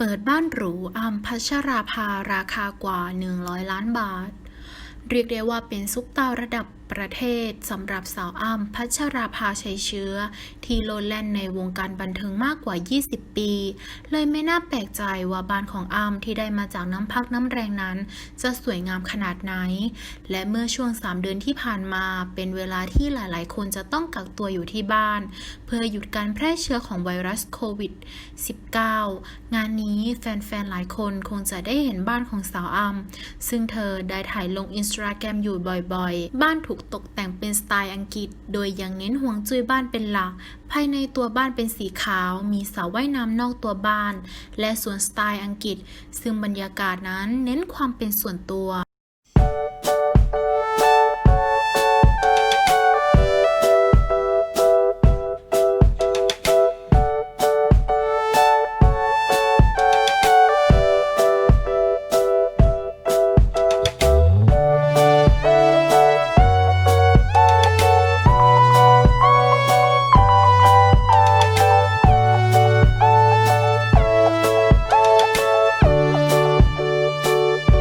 เปิดบ้านหรูอัมพัชราภาราคากว่า 100 ล้านบาท เรียกได้ว่าเป็นซุปตาระดับ ประเทศสำหรับสาวอ้ำพัชราภาชัยเชื้อ ที่โลดแล่นในวงการบันเทิงมากกว่า 20 ปี เลยไม่น่าแปลกใจว่าบ้านของอ้ำที่ได้มาจากน้ำพักน้ำแรงนั้น จะสวยงามขนาดไหน และเมื่อช่วง 3 เดือนที่ผ่านมา เป็นเวลาที่หลายๆ คนจะต้องกักตัวอยู่ที่บ้าน เพื่อหยุดการแพร่เชื้อของไวรัสโควิด -19 งานนี้แฟน ๆ หลายคนคงจะได้เห็นบ้านของสาวอ้ำซึ่งเธอได้ถ่ายลงอินสตาแกรมอยู่บ่อย ๆ บ้านถูกตกแต่งเป็นสไตล์อังกฤษ โดยยังเน้นห่วงจุ้ยบ้านเป็นหลัก ภายในตัวบ้านเป็นสีขาว มีเสาว่ายน้ำนอกตัวบ้าน และสวนสไตล์อังกฤษ ซึ่งบรรยากาศนั้นเน้นความเป็นส่วนตัว